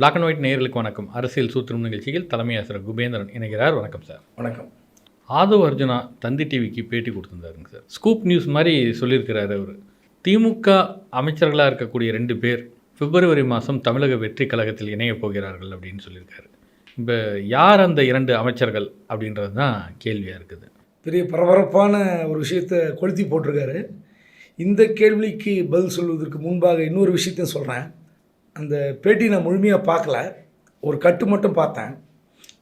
Black and white நேயர்களுக்கு வணக்கம். அரசியல் சூத்திரம் நிகழ்ச்சியில் தலைமை ஆசிரியர் குபேந்திரன் இணைகிறார். வணக்கம் சார். வணக்கம். ஆதவ் அர்ஜுனா தந்தி டிவிக்கு பேட்டி கொடுத்துருந்தாருங்க சார். ஸ்கூப் நியூஸ் மாதிரி சொல்லியிருக்கிறாரு அவர். திமுக அமைச்சர்களாக இருக்கக்கூடிய ரெண்டு பேர் பிப்ரவரி மாதம் தமிழக வெற்றி கழகத்தில் இணையப் போகிறார்கள் அப்படின்னு சொல்லியிருக்காரு. இப்போ யார் அந்த இரண்டு அமைச்சர்கள் அப்படின்றது தான் கேள்வியாக இருக்குது. பெரிய பரபரப்பான ஒரு விஷயத்தை கொளுத்தி போட்டிருக்காரு. இந்த கேள்விக்கு பதில் சொல்வதற்கு முன்பாக இன்னொரு விஷயத்தையும் சொல்கிறேன் அந்த பேட்டி நான் முழுமையாக பார்க்கல. ஒரு கட்டு மட்டும் பார்த்தேன்.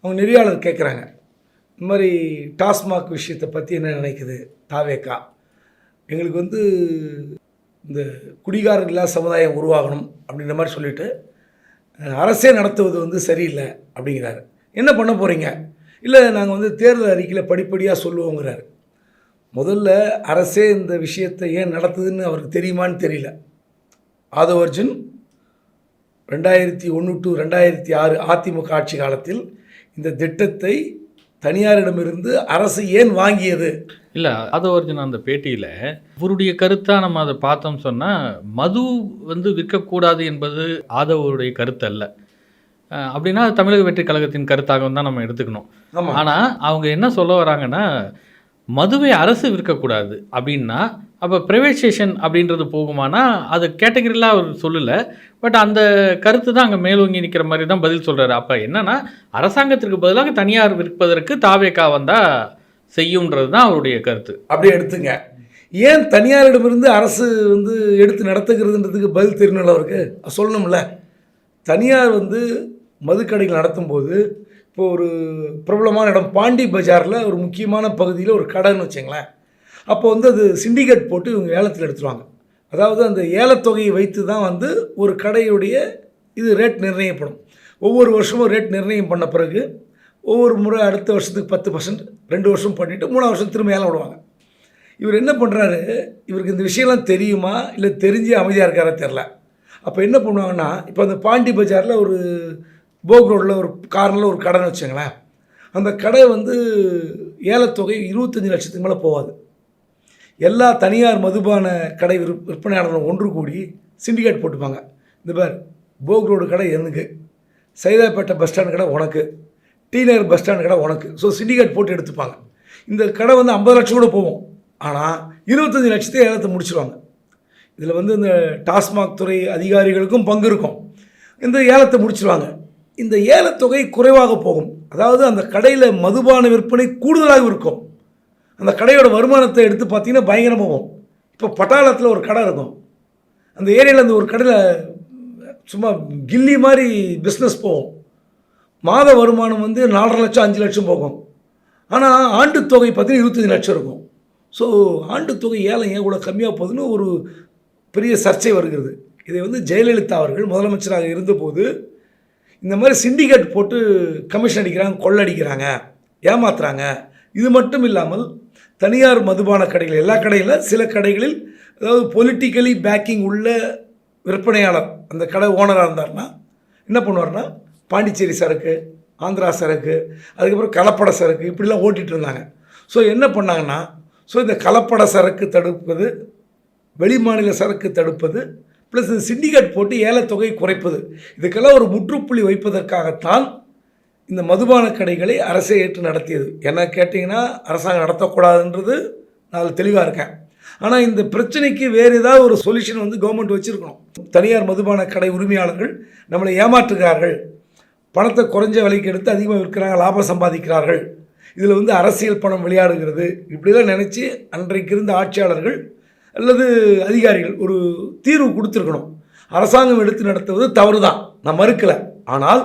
அவங்க நெறியாளர் கேட்குறாங்க இந்த மாதிரி டாஸ்மாக் விஷயத்தை பற்றி என்ன நினைக்குது தாவேக்கா? எங்களுக்கு வந்து இந்த குடிகாரர் இல்லாத சமுதாயம் உருவாகணும் அப்படின்ற மாதிரி சொல்லிட்டு அரசே நடத்துவது வந்து சரியில்லை அப்படிங்கிறாரு. என்ன பண்ண போகிறீங்க இல்லை நாங்கள் வந்து தேர்தல் அறிக்கையில் படிப்படியாக சொல்லுவோங்கிறாரு. முதல்ல அரசே இந்த விஷயத்தை ஏன் நடத்துதுன்னு அவருக்கு தெரியுமான்னு தெரியல. ஆதவ் அர்ஜுன் ரெண்டாயிரத்தி ஒன்று டு ரெண்டாயிரத்தி ஆறு அதிமுக ஆட்சி காலத்தில் இந்த திட்டத்தை தனியாரிடமிருந்து அரசு ஏன் வாங்கியது? இல்லை ஆதவ் அர்ஜுனா அந்த பேட்டியில் அவருடைய கருத்தாக நம்ம அதை பார்த்தோம் சொன்னால் மது வந்து விற்கக்கூடாது என்பது ஆதவருடைய கருத்து அல்ல. அப்படின்னா அது தமிழக வெற்றி கழகத்தின் கருத்தாகவும் தான் நம்ம எடுத்துக்கணும். ஆனால் அவங்க என்ன சொல்ல வராங்கன்னா மதுவை அரசு விற்கக்கூடாது அப்படின்னா அப்போ ப்ரைவேட்சேஷன் அப்படின்றது போகுமானா அது கேட்டகரியில் அவர் சொல்லலை. பட் அந்த கருத்து தான் அங்கே மேலோங்கி நிற்கிற மாதிரி தான் பதில் சொல்கிறாரு அப்போ என்னன்னா அரசாங்கத்திற்கு பதிலாக தனியார் விற்பதற்கு தாவேக்கா வந்தால் செய்யுன்றது தான் அவருடைய கருத்து. அப்படியே எடுத்துங்க. ஏன் தனியாரிடமிருந்து அரசு வந்து எடுத்து நடத்துகிறதுன்றதுக்கு பதில் தெரியணும்ல அவருக்கு? சொல்லணும்ல. தனியார் வந்து மதுக்கடைகள் நடத்தும்போது இப்போ ஒரு பிரபலமான இடம் பாண்டி பஜாரில் ஒரு முக்கியமான பகுதியில் ஒரு கடைன்னு வச்சுங்களேன். அப்போ வந்து அது சிண்டிகேட் போட்டு இவங்க ஏலத்தில் எடுத்துருவாங்க. அதாவது அந்த ஏலத்தொகையை வைத்து தான் வந்து ஒரு கடையுடைய இது ரேட் நிர்ணயப்படும். ஒவ்வொரு வருஷமும் ரேட் நிர்ணயம் பண்ண பிறகு ஒவ்வொரு முறை அடுத்த வருஷத்துக்கு பத்து பர்சன்ட் ரெண்டு வருஷம் பண்ணிவிட்டு மூணாவது வருஷம் திரும்ப ஏலம் விடுவாங்க. இவர் என்ன பண்ணுறாரு இவருக்கு இந்த விஷயம்லாம் தெரியுமா? இல்லை தெரிஞ்சு அமைதியாக இருக்காரா தெரில அப்போ என்ன பண்ணுவாங்கன்னா இப்போ அந்த பாண்டி பஜாரில் ஒரு போக் ரோட்டில் ஒரு கார்னரில் ஒரு கடைன்னு வச்சுங்களேன் அந்த கடை வந்து ஏலத்தொகை இருபத்தஞ்சி லட்சத்துக்கு மேலே போகாது. எல்லா தனியார் மதுபான கடை விற் விற்பனையாளர்களும் ஒன்று கூடி சிண்டிகேட் போட்டுப்பாங்க. இந்த பேர் போக் ரோடு கடை எனக்கு. சைதாப்பேட்டை பஸ் ஸ்டாண்டு கடை உனக்கு. டி நகர் பஸ் ஸ்டாண்டு கடை உனக்கு. ஸோ சிண்டிகேட் போட்டு எடுத்துப்பாங்க. இந்த கடை வந்து ஐம்பது லட்சம் கூட போகும். ஆனால் இருபத்தஞ்சி லட்சத்தை ஏலத்தை முடிச்சிருவாங்க. இதில் வந்து இந்த டாஸ்மாக் துறை அதிகாரிகளுக்கும் பங்கு இருக்கும். இந்த ஏலத்தை முடிச்சிருவாங்க. இந்த ஏலத்தொகை குறைவாக போகும். அதாவது அந்த கடையில் மதுபான விற்பனை கூடுதலாக இருக்கும். அந்த கடையோட வருமானத்தை எடுத்து பார்த்தீங்கன்னா பயங்கரமாக போகும். இப்போ பட்டாளத்தில் ஒரு கடை இருக்கும். அந்த ஏரியாவில் அந்த ஒரு கடையில் சும்மா கில்லி மாதிரி பிஸ்னஸ் போகும். மாத வருமானம் வந்து நாலரை லட்சம் அஞ்சு லட்சம் போகும். ஆனால் ஆண்டு தொகை பார்த்தீங்கன்னா இருபத்தஞ்சி லட்சம் இருக்கும். ஸோ ஆண்டு தொகை ஏலம் ஏன் கூட கம்மியாக போகுதுன்னு ஒரு பெரிய சர்ச்சை வருகிறது. இதை வந்து ஜெயலலிதா அவர்கள் முதலமைச்சராக இருந்தபோது இந்த மாதிரி சிண்டிகேட் போட்டு கமிஷன் அடிக்கிறாங்க கொள்ளடிக்கிறாங்க ஏமாத்துறாங்க. இது மட்டும் இல்லாமல் தனியார் மதுபான கடைகள் எல்லா கடைகளில் சில கடைகளில் அதாவது பொலிட்டிக்கலி பேக்கிங் உள்ள விற்பனையாளர் அந்த கடை ஓனராக இருந்தார்னா என்ன பண்ணுவார்னா பாண்டிச்சேரி சரக்கு ஆந்திரா சரக்கு அதுக்கப்புறம் கலப்பட சரக்கு இப்படிலாம் ஓட்டிகிட்டு இருந்தாங்க. ஸோ என்ன பண்ணாங்கன்னா ஸோ இந்த கலப்பட சரக்கு தடுப்பது வெளிமாநில சரக்கு தடுப்பது ப்ளஸ் இந்த சிண்டிகேட் போட்டு ஏலத்தொகை குறைப்பது. இதுக்கெல்லாம் ஒரு முற்றுப்புள்ளி வைப்பதற்காகத்தான் இந்த மதுபான கடைகளை அரசே ஏற்று நடத்தியது. என்ன கேட்டிங்கன்னா அரசாங்கம் நடத்தக்கூடாதுன்றது நான் அதில் தெளிவாக இருக்கேன். ஆனால் இந்த பிரச்சனைக்கு வேறு ஏதாவது ஒரு சொல்யூஷன் வந்து கவர்மெண்ட் வச்சுருக்கணும். தனியார் மதுபான கடை உரிமையாளர்கள் நம்மளை ஏமாற்றுகிறார்கள். பணத்தை குறைஞ்ச விலைக்கு எடுத்து அதிகமாக விற்கிறாங்க லாபம் சம்பாதிக்கிறார்கள். இதில் வந்து அரசியல் பணம் விளையாடுகிறது. இப்படிலாம் நினச்சி அன்றைக்கு இருந்த ஆட்சியாளர்கள் அல்லது அதிகாரிகள் ஒரு தீர்வு கொடுத்துருக்கணும். அரசாங்கம் எடுத்து நடத்துவது தவறு தான் நான் மறுக்கலை. ஆனால்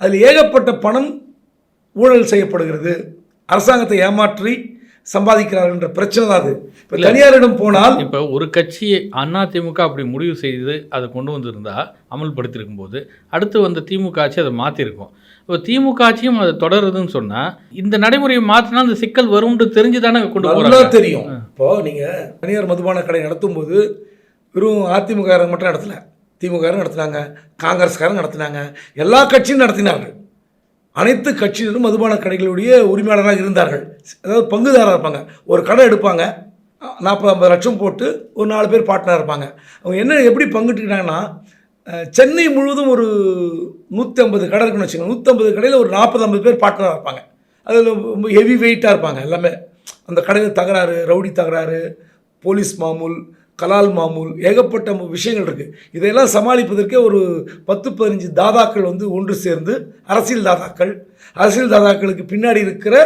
அதில் ஏகப்பட்ட பணம் ஊழல் செய்யப்படுகிறது. அரசாங்கத்தை ஏமாற்றி சம்பாதிக்கிறார்கள்ன்ற பிரச்சனை தான் அது. இப்போ தனியாரிடம் போனால் இப்போ ஒரு கட்சி அதிமுக அப்படி முடிவு செய்து அதை கொண்டு வந்திருந்தா அமல்படுத்தியிருக்கும் போது அடுத்து வந்த திமுக ஆட்சி அதை மாற்றிருக்கும் இப்போ திமுக ஆட்சியும் அதை தொடருதுன்னு சொன்னால் இந்த நடைமுறையை மாற்றினா அந்த சிக்கல் வரும்னு தெரிஞ்சு தானே கொண்டு நல்லா தெரியும். இப்போ நீங்கள் தனியார் மதுபான கடை நடத்தும்போது வெறும் அதிமுக மட்டும் நடத்தல. திமுக நடத்தினாங்க காங்கிரஸ்காரங்க நடத்தினாங்க எல்லா கட்சியும் நடத்தினார்கள். அனைத்து கட்சியினரும் மதுபான கடைகளுடைய உரிமையாளராக இருந்தார்கள். அதாவது பங்குதாரராக இருப்பாங்க. ஒரு கடை எடுப்பாங்க நாற்பது ஐம்பது லட்சம் போட்டு ஒரு நாலு பேர் பார்ட்னர் இருப்பாங்க. அவங்க என்ன எப்படி பங்கிட்டுக்கிட்டாங்கன்னா சென்னை முழுவதும் ஒரு நூற்றி ஐம்பது கடை இருக்குன்னு வச்சுக்கோங்க. நூற்றம்பது கடையில் ஒரு நாற்பது ஐம்பது பேர் பார்ட்னராக இருப்பாங்க. அதில் ரொம்ப ஹெவி வெயிட்டாக இருப்பாங்க எல்லாமே. அந்த கடையில் தகராறு ரவுடி தகராறு போலீஸ் மாமூல் கலால் மாமூல் ஏகப்பட்ட விஷயங்கள் இருக்குது இதையெல்லாம் சமாளிப்பதற்கே ஒரு பத்து பதினஞ்சு தாதாக்கள் வந்து ஒன்று சேர்ந்து அரசியல் தாதாக்கள். அரசியல் தாதாக்களுக்கு பின்னாடி இருக்கிற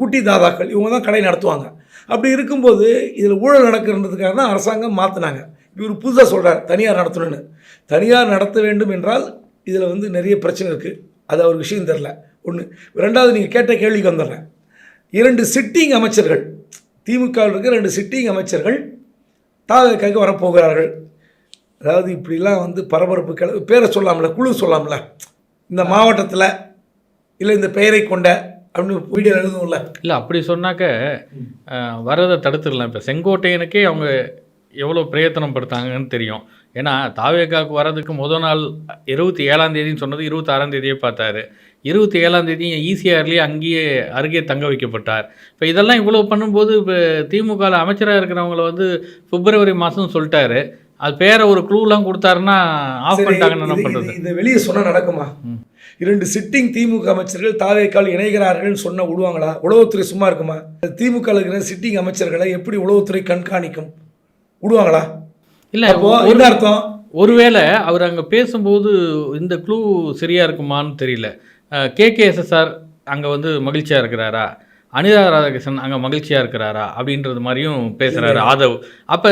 குட்டி தாதாக்கள் இவங்க தான் கடை நடத்துவாங்க. அப்படி இருக்கும்போது இதில் ஊழல் நடக்கிறதுக்காக தான் அரசாங்கம் மாற்றினாங்க இவர் புதுசாக சொல்கிறார் தனியார் நடத்தணும்னு. தனியார் நடத்த வேண்டும் என்றால் இதில் வந்து நிறைய பிரச்சனை இருக்குது அது அவர் விஷயம் தெரில ஒன்று ரெண்டாவது நீங்கள் கேட்ட கேள்விக்கு வந்துடுறேன். இரண்டு சிட்டிங் அமைச்சர்கள் திமுகவில் இருக்கிற ரெண்டு சிட்டிங் அமைச்சர்கள் தாவேக்காக வரப்போகிறார்கள். அதாவது இப்படிலாம் வந்து பரபரப்பு கிள பேரை சொல்லாமல குழு சொல்லாமல இந்த மாவட்டத்தில் இல்லை இந்த பெயரை கொண்ட அப்படின்னு வீடியோ எழுதுவோம்ல. இல்லை அப்படி சொன்னாக்க வரதை தடுத்துடலாம். இப்போ செங்கோட்டையனுக்கே அவங்க எவ்வளோ பிரயத்தனம் படுத்தாங்கன்னு தெரியும். ஏன்னா தாவேக்காவுக்கு வரதுக்கு முத நாள் இருபத்தி ஏழாம் தேதின்னு சொன்னது இருபத்தாறாம் தேதியே பார்த்தாரு. இருபத்தி ஏழாம் தேதி ஈசிஆர்லேயே அங்கேயே அருகே தங்க வைக்கப்பட்டார். இப்போ இதெல்லாம் இவ்வளோ பண்ணும்போது இப்போ திமுகவில் அமைச்சராக இருக்கிறவங்கள வந்து பிப்ரவரி மாதம் சொல்லிட்டாரு. அது பேரை ஒரு க்ளூலாம் கொடுத்தாருன்னா ஆஃப் பண்ணிட்டாங்கன்னு என்ன பண்ணுறது இதை வெளியே சொன்னால் நடக்குமா. இரண்டு சிட்டிங் திமுக அமைச்சர்கள் தாவேக்கால் இணைகிறார்கள் சொன்ன விடுவாங்களா உளவுத்துறை சும்மா இருக்குமா? திமுக இருக்கிற சிட்டிங் அமைச்சர்களை எப்படி உளவுத்துறை கண்காணிக்கும்? விடுவாங்களா? இல்லை அப்போ என்ன அர்த்தம்? ஒருவேளை அவர் அங்கே பேசும்போது இந்த க்ளூ சரியா இருக்குமான்னு தெரியல. கே கே எஸ்எஸ்ஆர் அங்கே வந்து மகிழ்ச்சியாக இருக்கிறாரா? அனிதா ராதாகிருஷ்ணன் அங்கே மகிழ்ச்சியாக இருக்கிறாரா? அப்படின்றது மாதிரியும் பேசுகிறாரு ஆதவ். அப்போ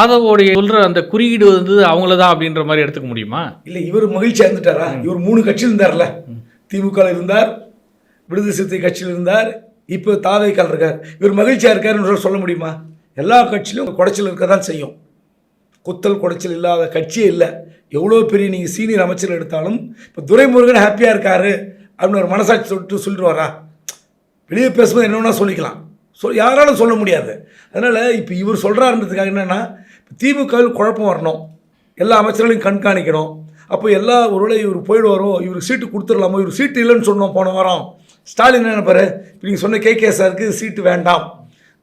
ஆதவோடைய சொல்கிற அந்த குறியீடு வந்து அவங்கள தான் அப்படின்ற மாதிரி எடுத்துக்க முடியுமா? இல்லை இவர் மகிழ்ச்சியா இருந்துட்டாரா? இவர் மூணு கட்சியில் இருந்தார்ல. திமுக இருந்தார் விடுதலை சிறுத்தை கட்சியில் இருந்தார் இப்போ தாவேக்கால் இருக்கார். இவர் மகிழ்ச்சியா இருக்காருன்னு சொல்ல முடியுமா? எல்லா கட்சியிலும் குடைச்சல் இருக்க தான் செய்யும். குத்தல் குடைச்சல் இல்லாத கட்சியே இல்லை. எவ்வளோ பெரிய நீங்கள் சீனியர் அமைச்சர் எடுத்தாலும் இப்போ துரைமுருகன் ஹாப்பியாக இருக்காரு அப்படின்னு ஒரு மனசாட்சி சொல்லிட்டு சொல்லிட்டு வரா வெளியே பேசும்போது என்ன சொல்லிக்கலாம். சொல் யாராலும் சொல்ல முடியாது. அதனால் இப்போ இவர் சொல்கிறாருன்றதுக்காக என்னென்னா திமுகவில் குழப்பம் வரணும். எல்லா அமைச்சர்களையும் கண்காணிக்கணும். அப்போ எல்லா ஒருவேளை இவர் போயிடுவாரோ இவருக்கு சீட்டு கொடுத்துடலாமோ இவர் சீட்டு இல்லைன்னு சொன்னோம் போன வாரம். ஸ்டாலின் என்ன நினைப்பாரு? இப்போ நீங்கள் சொன்ன கே கே சாருக்கு சீட்டு வேண்டாம்.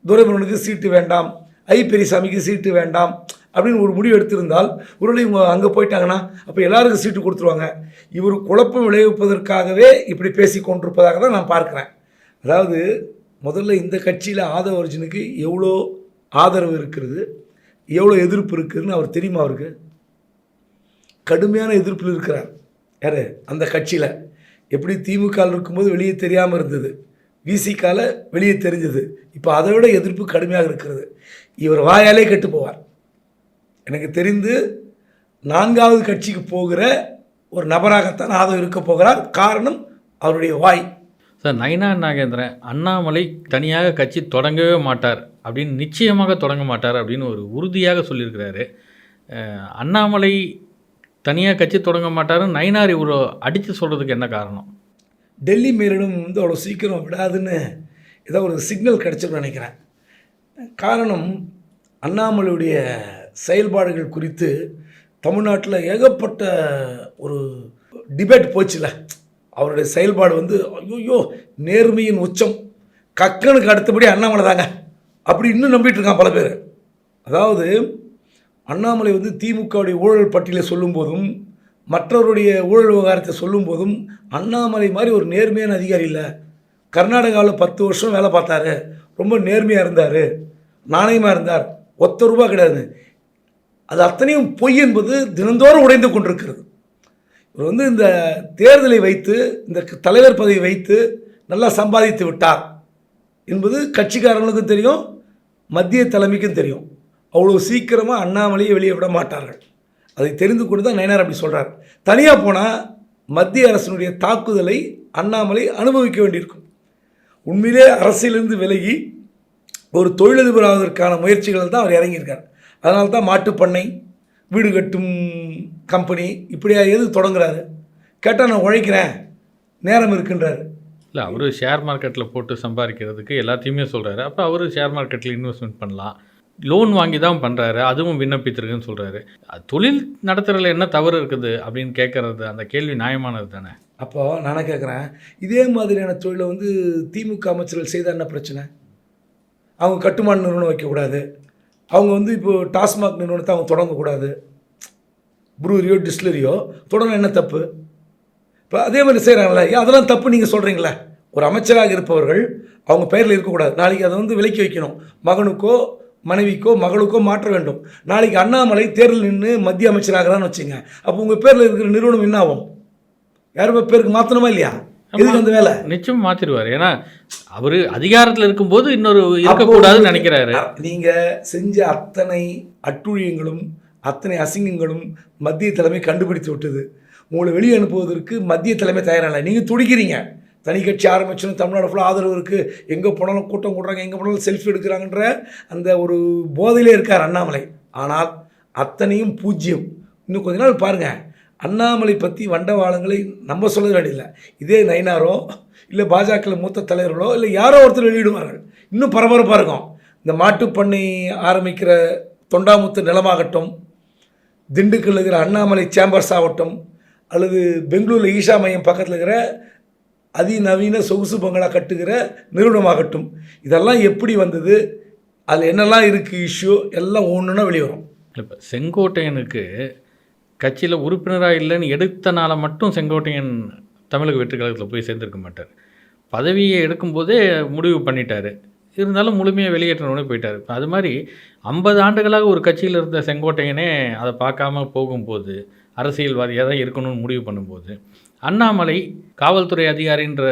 துரைமுருகனுக்கு சீட்டு வேண்டாம் ஐ பெரியசாமிக்கு சீட்டு வேண்டாம் அப்படின்னு ஒரு முடிவு எடுத்திருந்தால் ஒருவேளை இவங்க அங்கே போயிட்டாங்கன்னா அப்போ எல்லாருக்கும் சீட்டு கொடுத்துருவாங்க. இவர் குழப்பம் விளைவிப்பதற்காகவே இப்படி பேசி கொண்டிருப்பதாக தான் நான் பார்க்குறேன். அதாவது முதல்ல இந்த கட்சியில் ஆதவ அர்ஜுனுக்கு எவ்வளோ ஆதரவு இருக்கிறது எவ்வளோ எதிர்ப்பு இருக்குதுன்னு அவர் தெரியுமா அவருக்கு? கடுமையான எதிர்ப்பில் இருக்கிறார். யார்? அந்த கட்சியில். எப்படி திமுக இருக்கும்போது வெளியே தெரியாமல் இருந்தது. விசிக்கால வெளியே தெரிஞ்சது. இப்போ அதை விட எதிர்ப்பு கடுமையாக இருக்கிறது. இவர் வாயாலே கெட்டு போவார். எனக்கு தெரிந்து நான்காவது கட்சிக்கு போகிற ஒரு நபராகத்தான் ஆதவ் இருக்க போகிறார். காரணம் அவருடைய வாய். சார் நைனா நாகேந்திரன் அண்ணாமலை தனியாக கட்சி தொடங்கவே மாட்டார் அப்படின்னு நிச்சயமாக தொடங்க மாட்டார் அப்படின்னு ஒரு உறுதியாக சொல்லியிருக்கிறாரு. அண்ணாமலை தனியாக கட்சி தொடங்க மாட்டாருன்னு நயினார் இவ்வளோ அடித்து சொல்கிறதுக்கு என்ன காரணம்? டெல்லி மேலிடம் வந்து அவ்வளோ சீக்கிரம் விடாதுன்னு ஏதோ ஒரு சிக்னல் கிடச்சிருன்னு நினைக்கிறேன். காரணம் அண்ணாமலையுடைய செயல்பாடுகள் குறித்து தமிழ்நாட்டில் ஏகப்பட்ட ஒரு டிபேட் போச்சுல. அவருடைய செயல்பாடு வந்து ஐயோ நேர்மையின் உச்சம். கக்கனுக்கு அடுத்தபடி அண்ணாமலை தாங்க. அப்படி இன்னும் நம்பிட்டு இருக்கான் பல பேர். அதாவது அண்ணாமலை வந்து திமுகவுடைய ஊழல் பட்டியலை சொல்லும்போதும் மற்றவருடைய ஊழல் விவகாரத்தை சொல்லும்போதும் அண்ணாமலை மாதிரி ஒரு நேர்மையான அதிகாரி இல்லை. கர்நாடகாவில் பத்து வருஷம் வேலை பார்த்தாரு. ரொம்ப நேர்மையாக இருந்தார். நாணயமாக இருந்தார். ஒத்த ரூபா கிடையாது. அது அத்தனையும் பொய் என்பது தினந்தோறும் உடைந்து கொண்டிருக்கிறது. இவர் வந்து இந்த தேர்தலை வைத்து இந்த தலைவர் பதவி வைத்து நல்லா சம்பாதித்து விட்டார் என்பது கட்சிக்காரங்களுக்கும் தெரியும் மத்திய தலைமைக்கும் தெரியும். அவ்வளோ சீக்கிரமாக அண்ணாமலையை வெளியே விட மாட்டார்கள். அதை தெரிந்து கொண்டு தான் நயனார் அப்படி சொல்கிறார் தனியாக போனால் மத்திய அரசினுடைய தாக்குதலை அண்ணாமலை அனுபவிக்க வேண்டியிருக்கும். உண்மையிலே அரசியலிருந்து விலகி ஒரு தொழிலதிபர் ஆவதற்கான முயற்சிகள் தான் அவர் இறங்கியிருக்கார். அதனால தான் மாட்டுப்பண்ணை வீடு கட்டும் கம்பெனி இப்படியா எது தொடங்குறாரு. கேட்டால் நான் உழைக்கிறேன் நேரம் இருக்குன்றாரு. இல்லை அவர் ஷேர் மார்க்கெட்டில் போட்டு சம்பாதிக்கிறதுக்கு எல்லாத்தையுமே சொல்கிறாரு அப்போ அவர் ஷேர் மார்க்கெட்டில் இன்வெஸ்ட்மெண்ட் பண்ணலாம். லோன் வாங்கி தான் பண்ணுறாரு அதுவும் விண்ணப்பித்திருக்குன்னு சொல்கிறாரு தொழில் நடத்துகிறதுல என்ன தவறு இருக்குது அப்படின்னு கேட்குறது அந்த கேள்வி நியாயமானது தானே? அப்போது நான் கேட்குறேன் இதே மாதிரியான தொழிலை வந்து திமுக அமைச்சர்கள் செய்தால் என்ன பிரச்சனை? அவங்க கட்டுமான நிறுவனம் வைக்கக்கூடாது. அவங்க வந்து இப்போ டாஸ்மாக் நிறுவனத்தை அவங்க தொடங்கக்கூடாது. ப்ரூரியோ டிஸ்லரியோ தொடங்க என்ன தப்பு? இப்போ அதே மாதிரி செய்கிறாங்களே அதெல்லாம் தப்பு நீங்கள் சொல்கிறீங்களே ஒரு அமைச்சராக இருப்பவர்கள் அவங்க பெயரில் இருக்கக்கூடாது. நாளைக்கு அதை வந்து விலக்கி வைக்கணும். மகனுக்கோ மனைவிக்கோ மகளுக்கோ மாற்ற வேண்டும். நாளைக்கு அண்ணாமலை தேர்தல் நின்று மத்திய அமைச்சராகிறான்னு வச்சுங்க. அப்போ உங்கள் பேரில் இருக்கிற நிறுவனம் என்ன ஆகும் யாரும் பேருக்கு மாற்றணுமா இல்லையா? எதுக்கு அந்த வேலை? நிச்சயம் மாத்திருவார் ஏன்னா அவரு அதிகாரத்தில் இருக்கும்போது இன்னொரு இருக்கக்கூடாதுன்னு நினைக்கிறாரு. நீங்க செஞ்ச அத்தனை அட்டுழியங்களும் அத்தனை அசிங்கங்களும் மத்திய தலைமை கண்டுபிடித்து விட்டது. உங்களை வெளியே அனுப்புவதற்கு மத்திய தலைமை தயாரில்லை நீங்கள் துடிக்கிறீங்க. தனி கட்சி ஆரம்பிச்சுன்னு தமிழ்நாடு ஃபுல்லாக ஆதரவு இருக்குது எங்கே போனாலும் கூட்டம் கூடுறாங்க எங்கே போனாலும் செல்ஃபி எடுக்கிறாங்கன்ற அந்த ஒரு போதையிலே இருக்கார் அண்ணாமலை. ஆனால் அத்தனையும் பூஜ்ஜியம் இன்னும் கொஞ்ச நாள் பாருங்கள் அண்ணாமலை பற்றி வண்டவாளங்களை நம்ம சொல்ல வேண்டியதில்லை இதே நயினாரோ இல்லை பாஜக மூத்த தலைவர்களோ இல்லை யாரோ ஒருத்தர் வெளியிடுவார்கள். இன்னும் பரபரப்பாக இருக்கும். இந்த மாட்டுப்பண்ணை ஆரம்பிக்கிற தொண்டாமுத்து நிலமாகட்டும் திண்டுக்கல் இருக்கிற அண்ணாமலை சேம்பர்ஸ் ஆகட்டும் அல்லது பெங்களூரில் ஈஷா மையம் பக்கத்தில் இருக்கிற அதிநவீன சொகுசு பங்களா கட்டுகிற நிறுவனமாகட்டும். இதெல்லாம் எப்படி வந்தது? அதில் என்னெல்லாம் இருக்குது இஷ்யூ எல்லாம் ஒன்றுனா வெளிவரும். இப்போ செங்கோட்டையனுக்கு கட்சியில் உறுப்பினராக இல்லைன்னு எடுத்தனால மட்டும் செங்கோட்டையன் தமிழக வெற்றி கழகத்தில் போய் சேர்ந்துருக்க மாட்டார். பதவியை எடுக்கும்போதே முடிவு பண்ணிட்டார். இருந்தாலும் முழுமையாக வெளியேற்றணும்னு போயிட்டார். இப்போ அது மாதிரி ஐம்பது ஆண்டுகளாக ஒரு கட்சியில் இருந்த செங்கோட்டையனே அதை பார்க்காம போகும்போது அரசியல்வாதியாக தான் இருக்கணும்னு முடிவு பண்ணும்போது அண்ணாமலை காவல்துறை அதிகாரின்ற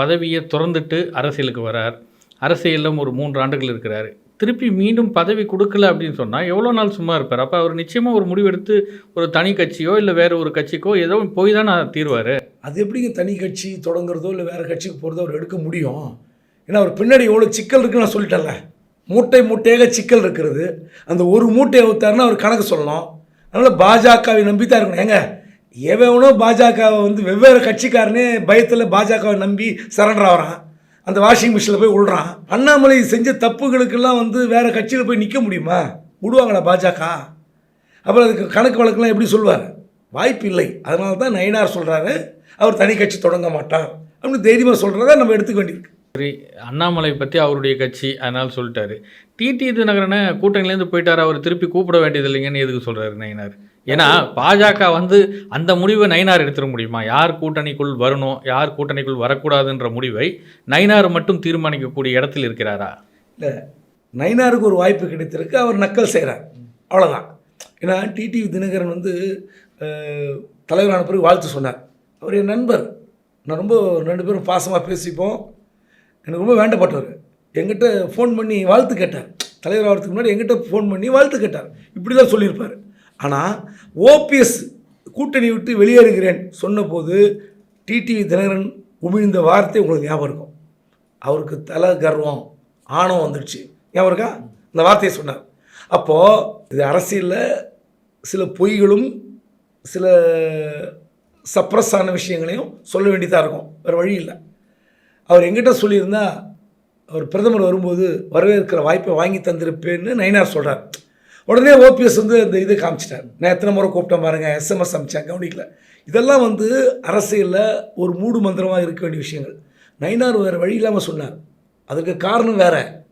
பதவியை திறந்துட்டு அரசியலுக்கு வரார். அரசியலில் ஒரு மூன்று ஆண்டுகள் இருக்கிறார். திருப்பி மீண்டும் பதவி கொடுக்கல அப்படின்னு சொன்னால் எவ்வளோ நாள் சும்மா இருப்பார்? அப்போ அவர் நிச்சயமாக ஒரு முடிவெடுத்து ஒரு தனி கட்சியோ இல்லை வேறு ஒரு கட்சிக்கோ ஏதோ போய் தான் நான் தீர்வார். அது எப்படிங்க தனி கட்சி தொடங்குறதோ இல்லை வேறு கட்சிக்கு போகிறதோ அவர் எடுக்க முடியும். ஏன்னா அவர் பின்னாடி எவ்வளோ சிக்கல் இருக்குன்னு நான் சொல்லிட்டேன்ல. மூட்டை மூட்டையாக சிக்கல் இருக்கிறது. அந்த ஒரு மூட்டையை ஊத்தாருன்னா அவர் கணக்கு சொல்லணும் அதனால் பாஜகவை நம்பி தான் இருக்கணும். ஏங்க எவனோ பாஜகவை வந்து வெவ்வேறு கட்சிக்காரனே பயத்தில் பாஜகவை நம்பி சரண்டர் ஆகிறான். அந்த வாஷிங் மிஷினில் போய் விடுறான் அண்ணாமலை செஞ்ச தப்புகளுக்கெல்லாம் வந்து வேறு கட்சியில் போய் நிற்க முடியுமா? விடுவாங்களா பாஜக? அப்புறம் அதுக்கு கணக்கு வழக்கெல்லாம் எப்படி சொல்வார்? வாய்ப்பு இல்லை. அதனால தான் நயினார் சொல்கிறாரு அவர் தனி கட்சி தொடங்க மாட்டார். அப்படின்னு தைரியமாக சொல்கிறத நம்ம எடுத்துக்க வேண்டியிருக்கு. சரி அண்ணாமலை பற்றி அவருடைய கட்சி அதனால் சொல்லிட்டாரு. டிடி தினகரனை கூட்டணிலேருந்து போயிட்டார் அவர் திருப்பி கூப்பிட வேண்டியது இல்லைங்கன்னு எதுக்கு சொல்கிறாரு நயினார்? ஏன்னா பாஜக வந்து அந்த முடிவை நயினார் எடுத்துட முடியுமா? யார் கூட்டணிக்குள் வரணும் யார் கூட்டணிக்குள் வரக்கூடாதுன்ற முடிவை நயினார் மட்டும் தீர்மானிக்கக்கூடிய இடத்தில் இருக்கிறாரா? இல்லை நயினாருக்கு ஒரு வாய்ப்பு கிடைத்திருக்கு அவர் நக்கல் செய்கிறார் அவ்வளோதான் ஏன்னா டிடிவி தினகரன் வந்து தலைவரான பிறகு வாழ்த்து சொன்னார். அவர் என் நண்பர். நான் ரொம்ப ரெண்டு பேரும் பாசமாக பேசிப்போம். எனக்கு ரொம்ப வேண்டப்பட்டவர். எங்கிட்ட ஃபோன் பண்ணி வாழ்த்து கேட்டார். தலைவர் ஆகிறதுக்கு முன்னாடி எங்கிட்ட ஃபோன் பண்ணி வாழ்த்து கேட்டார். இப்படிலாம் சொல்லியிருப்பார். ஆனால் ஓபிஎஸ் கூட்டணி விட்டு வெளியேறுகிறேன் சொன்னபோது டிடிவி தினகரன் உமிழ்ந்த வார்த்தை உங்களுக்கு ஞாபகம் இருக்கும். அவருக்கு தலை கர்வம் ஆணவம் வந்துடுச்சு. ஞாபகம் இருக்கா? இந்த வார்த்தையை சொன்னார். அப்போது இது அரசியலில் சில பொய்களும் சில சப்ரஸான விஷயங்களையும் சொல்ல வேண்டியதாக இருக்கும். வேறு வழி இல்லை. அவர் எங்கிட்ட சொல்லியிருந்தால் அவர் பிரதமர் வரும்போது வரவேற்கிற வாய்ப்பை வாங்கி தந்திருப்பேன்னு நயினார் சொல்கிறார் உடனே ஓபிஎஸ் வந்து அந்த இதை காமிச்சிட்டார். நான் எத்தனை முறை கூப்பிட்டேன் பாருங்க எஸ்எம்எஸ் அமிச்சேன் கவனிக்கல. இதெல்லாம் வந்து அரசியலில் ஒரு மூடு மந்திரமாக இருக்க வேண்டிய விஷயங்கள். நயினார் வேறு வழி இல்லாமல் சொன்னார். அதுக்கு காரணம் வேற.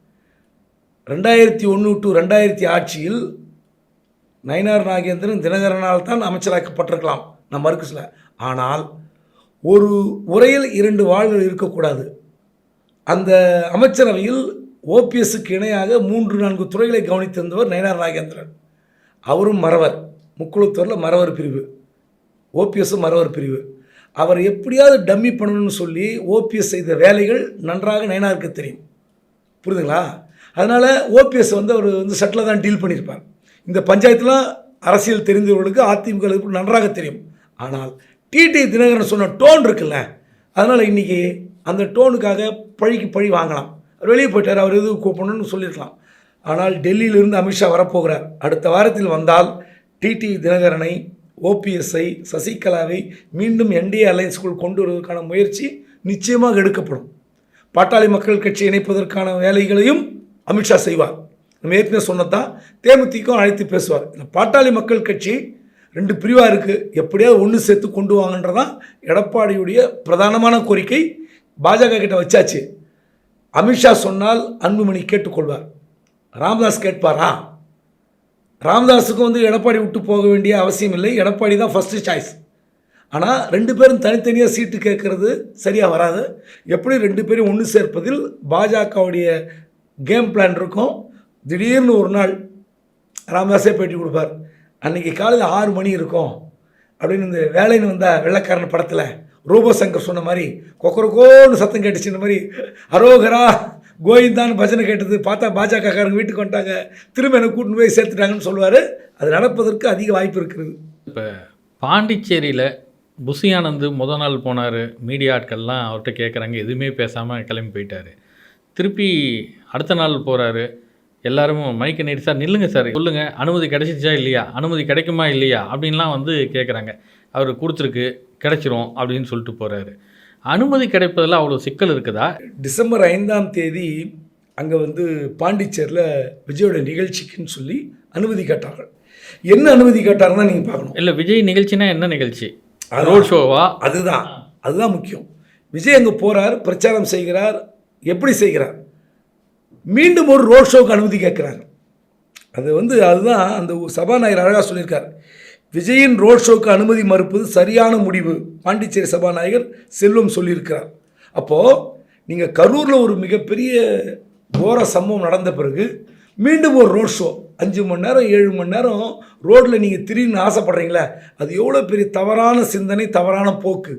ரெண்டாயிரத்தி ஒன்று டு ரெண்டாயிரத்தி ஆட்சியில் நயினார் நாகேந்திரன் தினகரனால் தான் அமைச்சராக்கப்பட்டிருக்கலாம். நான் மறுக்க சொல்ல. ஆனால் ஒரு உரையில் இரண்டு வாழ்கள் இருக்கக்கூடாது. அந்த அமைச்சரவையில் ஓபிஎஸ்க்கு இணையாக மூன்று நான்கு துறைகளை கவனித்திருந்தவர் நயனார் நாகேந்திரன். அவரும் மறவர். முக்குளத்தூரில் மறவர் பிரிவு. ஓபிஎஸும் மறவர் பிரிவு. அவர் எப்படியாவது டம்மி பண்ணணும்னு சொல்லி ஓபிஎஸ் செய்த வேலைகள் நன்றாக நயனாருக்கு தெரியும். புரியுதுங்களா? அதனால் ஓபிஎஸ் வந்து அவர் வந்து சட்டில் தான் டீல் பண்ணியிருப்பார். இந்த பஞ்சாயத்துலாம் அரசியல் தெரிந்தவர்களுக்கு அதிமுக நன்றாக தெரியும். ஆனால் டிடி தினகரன் சொன்ன டோன் இருக்குல்ல அதனால் இன்றைக்கி அந்த டோனுக்காக பழிக்கு பழி வாங்கலாம். வெளியே போயிட்டார். அவர் எதுவும் கூப்பிடணும்னு சொல்லியிருக்கலாம். ஆனால் டெல்லியிலிருந்து அமித்ஷா வரப்போகிறார். அடுத்த வாரத்தில் வந்தால் டிடி தினகரனை ஓபிஎஸ்ஐ சசிகலாவை மீண்டும் என்டிஏ அலையன்ஸ்குள் கொண்டு வருவதற்கான முயற்சி நிச்சயமாக எடுக்கப்படும். பாட்டாளி மக்கள் கட்சி இணைப்பதற்கான வேலைகளையும் அமித்ஷா செய்வார். நம்ம ஏற்கனவே சொன்னதான் தேமுதிக்கும் அழைத்து பேசுவார். இந்த பாட்டாளி மக்கள் கட்சி ரெண்டு பிரிவாக இருக்குது எப்படியாவது ஒன்று சேர்த்து கொண்டு வாங்கன்றதான் எடப்பாடியுடைய பிரதானமான கோரிக்கை. பாஜக கிட்ட வச்சாச்சு. அமித்ஷா சொன்னால் அன்புமணி கேட்டுக்கொள்வார். ராமதாஸ் கேட்பாரா? ராமதாஸுக்கும் வந்து எடப்பாடி விட்டு போக வேண்டிய அவசியம் இல்லை. எடப்பாடி தான் ஃபஸ்ட்டு சாய்ஸ் ஆனால் ரெண்டு பேரும் தனித்தனியாக சீட்டு கேட்குறது சரியாக வராது. எப்படி ரெண்டு பேரும் ஒன்று சேர்ப்பதில் பாஜகவுடைய கேம் பிளான் இருக்கும். திடீர்னு ஒரு நாள் ராமதாஸே பேட்டி கொடுப்பார். அன்றைக்கி காலையில் ஆறு மணி இருக்கும். அப்படின்னு இந்த வேலைன்னு வந்தால் வெள்ளைக்காரன் படத்தில் ரூபசங்கர் சொன்ன மாதிரி கொக்கரக்கோன்னு சத்தம் கேட்டுச்சு இந்த மாதிரி அரோகரா கோவிந்தான்னு பஜனை கேட்டது பார்த்தா பாஜகக்காரங்க வீட்டுக்கு வந்துட்டாங்க. திரும்ப எனக்கு கூட்டின்னு போய் சேர்த்துட்டாங்கன்னு சொல்லுவார். அது நடப்பதற்கு அதிக வாய்ப்பு இருக்கிறது. இப்போ பாண்டிச்சேரியில் புசியானந்து முத நாள் போனார். மீடியா ஆட்கள்லாம் அவர்கிட்ட கேட்குறாங்க எதுவுமே பேசாமல் கிளம்பி போயிட்டார். திருப்பி அடுத்த நாள் போகிறாரு எல்லாரும் மைக்கை நீட்டி சார் நில்லுங்க சார். சொல்லுங்கள் அனுமதி கிடைச்சிச்சா இல்லையா? அனுமதி கிடைக்குமா இல்லையா? அப்படின்லாம் வந்து கேட்குறாங்க அவர் கொடுத்துருக்கு. கிடைச்சிரும் அப்படின்னு சொல்லிட்டு போகிறாரு அனுமதி கிடைப்பதில் அவ்வளோ சிக்கல் இருக்குதா? டிசம்பர் ஐந்தாம் தேதி அங்கே வந்து பாண்டிச்சேரியில் விஜயோட நிகழ்ச்சிக்குன்னு சொல்லி அனுமதி கேட்டார்கள். என்ன அனுமதி கேட்டாருன்னா நீங்கள் பார்க்கணும். இல்லை விஜய் நிகழ்ச்சினா என்ன நிகழ்ச்சி. ரோட் ஷோவா? அதுதான். அதுதான் முக்கியம். விஜய் அங்கே போகிறார் பிரச்சாரம் செய்கிறார் எப்படி செய்கிறார்? மீண்டும் ஒரு ரோட் ஷோக்கு அனுமதி கேட்குறாரு. அது வந்து அதுதான் அந்த சபாநாயகர் அழகாக சொல்லியிருக்கார். விஜயின் ரோட் ஷோக்கு அனுமதி மறுப்பது சரியான முடிவு பாண்டிச்சேரி சபாநாயகர் செல்வம் சொல்லியிருக்கிறார். அப்போது நீங்கள் கரூரில் ஒரு மிகப்பெரிய கோர சம்பவம் நடந்த பிறகு மீண்டும் ஒரு ரோட் ஷோ அஞ்சு மணி நேரம் ஏழு மணி நேரம் ரோட்டில் நீங்கள் திடீர்னு ஆசைப்படுறீங்களே அது எவ்வளோ பெரிய தவறான சிந்தனை தவறான போக்கு.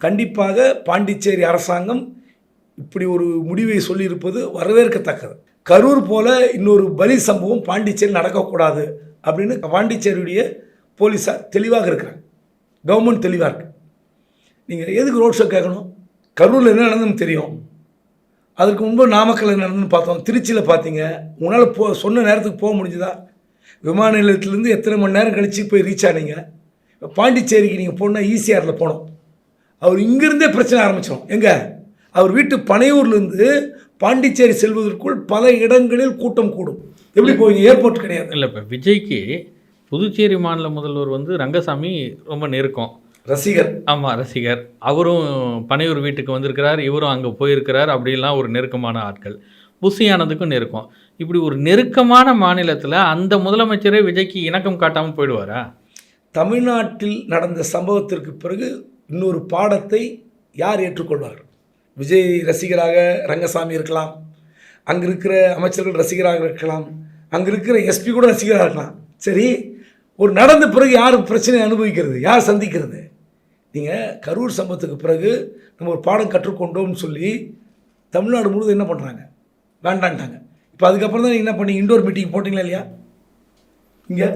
கண்டிப்பாக பாண்டிச்சேரி அரசாங்கம் இப்படி ஒரு முடிவை சொல்லியிருப்பது வரவேற்கத்தக்கது. கரூர் போல இன்னொரு பலி சம்பவம் பாண்டிச்சேரி நடக்கக்கூடாது அப்படின்னு பாண்டிச்சேரியுடைய போலீஸார் தெளிவாக இருக்கிறாங்க. கவர்மெண்ட் தெளிவாக இருக்கு. நீங்கள் எதுக்கு ரோட் ஷோ கேட்கணும்? கரூரில் என்ன நடந்ததுன்னு தெரியும். அதுக்கு முன்பு நாமக்கல் நடந்துன்னு பார்த்தோம். திருச்சியில் பார்த்தீங்க. உங்களால் போ சொன்ன நேரத்துக்கு போக முடிஞ்சுதா? விமான நிலையத்திலேருந்து எத்தனை மணி நேரம் கழித்து போய் ரீச் ஆனீங்க? இப்போ பாண்டிச்சேரிக்கு நீங்கள் போனால் ஈசிஆரில் போனோம். அவர் இங்கேருந்தே பிரச்சனை ஆரம்பித்தோம் எங்கே? அவர் வீட்டு பனையூர்லேருந்து பாண்டிச்சேரி செல்வதற்குள் பல இடங்களில் கூட்டம் கூடும். எப்படி போவீங்க? ஏர்போர்ட் கிடையாது. இல்லை இப்போ விஜய்க்கு புதுச்சேரி மாநில முதல்வர் வந்து ரங்கசாமி ரொம்ப நெருக்கம். ரசிகர். ஆமாம் ரசிகர். அவரும் பனையூர் வீட்டுக்கு வந்திருக்கிறார் இவரும் அங்கே போயிருக்கிறார் அப்படிலாம் ஒரு நெருக்கமான ஆட்கள். புசி ஆனந்துக்கும் நெருக்கம். இப்படி ஒரு நெருக்கமான மாநிலத்தில் அந்த முதலமைச்சரே விஜய்க்கு இணக்கம் காட்டாமல் போயிடுவாரா? தமிழ்நாட்டில் நடந்த சம்பவத்திற்கு பிறகு இன்னொரு பாடத்தை யார் ஏற்றுக்கொள்வார்? விஜய் ரசிகராக ரங்கசாமி இருக்கலாம். அங்கே இருக்கிற அமைச்சர்கள் ரசிகராக இருக்கலாம். அங்கே இருக்கிற எஸ்பி கூட ரசிகராக இருக்கலாம். சரி ஒரு நடந்த பிறகு யார் பிரச்சனை அனுபவிக்கிறது? யார் சந்திக்கிறது? நீங்கள் கரூர் சம்பவத்துக்கு பிறகு நம்ம ஒரு பாடம் கற்றுக்கொண்டோம்னு சொல்லி தமிழ்நாடு முழுவதும் என்ன பண்ணுறாங்க வேண்டான்ட்டாங்க. இப்போ அதுக்கப்புறம் தான் நீங்கள் என்ன பண்ணி இண்டோர் மீட்டிங் போட்டிங்களா இல்லையா? இங்கே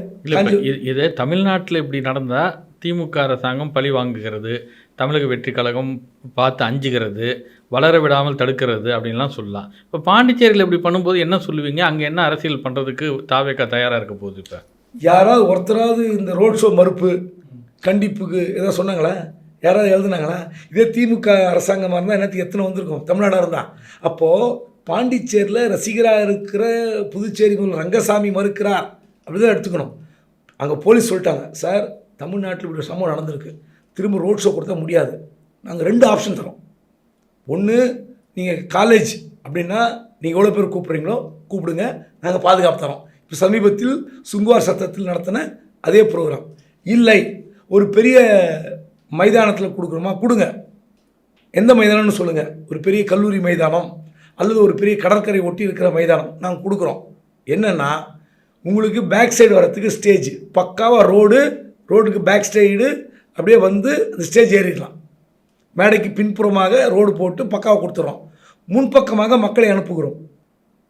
இதே தமிழ்நாட்டில் இப்படி நடந்தால் திமுக அரசாங்கம் பழி வாங்குகிறது தமிழக வெற்றி கழகம் பார்த்து அஞ்சுகிறது வளர விடாமல் தடுக்கிறது அப்படின்லாம் சொல்லலாம். இப்போ பாண்டிச்சேரியில் இப்படி பண்ணும்போது என்ன சொல்லுவீங்க? அங்கே என்ன அரசியல் பண்ணுறதுக்கு தாவேக்கா தயாராக இருக்க போகுது இப்போ? யாராவது ஒருத்தராவது இந்த ரோட் ஷோ மறுப்பு கண்டிப்புக்கு எதாவது சொன்னாங்களா? யாராவது எழுதுனாங்களா? இதே திமுக அரசாங்கமாக இருந்தால் என்னத்துக்கு எத்தனை வந்திருக்கும்? தமிழ்நாடாக இருந்தால் அப்போது பாண்டிச்சேரியில் ரசிகராக இருக்கிற புதுச்சேரி ரங்கசாமி மறுக்கிறார். அப்படி தான் எடுத்துக்கணும். அங்கே போலீஸ் சொல்லிட்டாங்க சார் தமிழ்நாட்டில் இப்படி சம்பவம் நடந்திருக்கு. திரும்ப ரோட் ஷோ கொடுத்தா முடியாது. நாங்கள் ரெண்டு ஆப்ஷன் தரோம். ஒன்று நீங்கள் காலேஜ் அப்படின்னா நீங்கள் எவ்வளோ பேர் கூப்பிட்றீங்களோ கூப்பிடுங்க. நாங்கள் பாதுகாப்பு தரோம். சமீபத்தில் சுங்குவார் சத்தத்தில் நடத்தின அதே ப்ரோக்ராம் இல்லை ஒரு பெரிய மைதானத்தில் கொடுக்குறோமா கொடுங்க. எந்த மைதானம்னு சொல்லுங்கள் ஒரு பெரிய கல்லூரி மைதானம் அல்லது ஒரு பெரிய கடற்கரை ஒட்டி இருக்கிற மைதானம் நாங்கள் கொடுக்குறோம். என்னென்னா உங்களுக்கு பேக் சைடு வரத்துக்கு ஸ்டேஜ் பக்காவாக ரோடு ரோடுக்கு பேக் சைடு அப்படியே வந்து அந்த ஸ்டேஜ் ஏறிடலாம். மேடைக்கு பின்புறமாக ரோடு போட்டு பக்காவாக கொடுத்துட்றோம் முன்பக்கமாக மக்களை அனுப்புகிறோம்.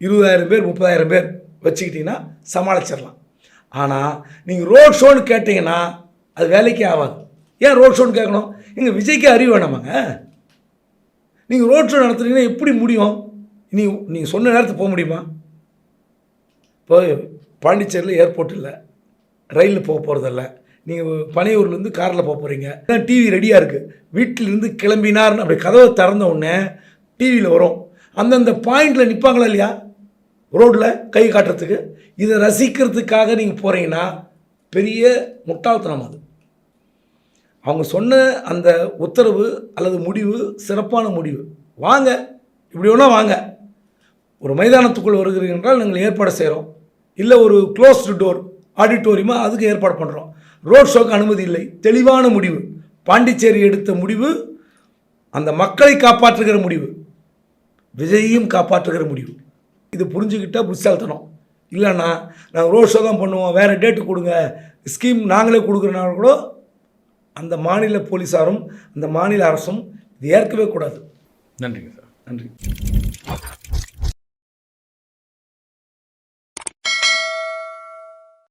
இருபதாயிரம் பேர் முப்பதாயிரம் பேர். வச்சுக்கிட்டிங்கன்னா சமாளிச்சிடலாம். ஆனால் நீங்கள் ரோட் ஷோன்னு கேட்டிங்கன்னா அது வேலைக்கே ஆகாது ஏன் ரோட் ஷோன்னு கேட்கணும்? எங்கள் விஜய்க்கு அறிவு வேணாமாங்க நீங்கள் ரோட் ஷோ நடத்துனீங்கன்னா எப்படி முடியும்? நீ நீங்கள் சொன்ன நேரத்துக்கு போக முடியுமா? இப்போ பாண்டிச்சேரியில் ஏர்போர்ட் இல்லை. ரயிலில் போக போகிறதில்ல நீங்கள் பனையூர்லேருந்து காரில் போக போகிறீங்க டிவி ரெடியாக இருக்குது வீட்டிலேருந்து கிளம்பினார்னு அப்படி கதவை திறந்த உடனே டிவியில் வரும். அந்தந்த பாயிண்டில் நிற்பாங்களா இல்லையா? ரோட்டில் கை காட்டுறதுக்கு. இதை ரசிக்கிறதுக்காக நீங்கள் போகிறீங்கன்னா பெரிய முட்டாள்தனம் அது. அவங்க சொன்ன அந்த உத்தரவு அல்லது முடிவு சிறப்பான முடிவு. வாங்க இப்படி வேணால் வாங்க. ஒரு மைதானத்துக்குள் வருகிறீர்கள் என்றால் நாங்கள் ஏற்பாடு செய்கிறோம் இல்லை ஒரு க்ளோஸ்டு டோர் ஆடிட்டோரியமாக அதுக்கு ஏற்பாடு பண்ணுறோம் ரோட் ஷோக்கு அனுமதி இல்லை. தெளிவான முடிவு. பாண்டிச்சேரி எடுத்த முடிவு அந்த மக்களை காப்பாற்றுகிற முடிவு. விஜயையும் காப்பாற்றுகிற முடிவு. இது புரிஞ்சுக்கிட்டால் புத்திசாலித்தனம். இல்லைன்னா நாங்கள் ரோட் ஷோ தான் பண்ணுவோம் வேறு டேட்டு கொடுங்க ஸ்கீம் நாங்களே கொடுக்குறனால கூட அந்த மாநில போலீஸாரும் அந்த மாநில அரசும் இது ஏற்கவே கூடாது. நன்றிங்க சார் நன்றி.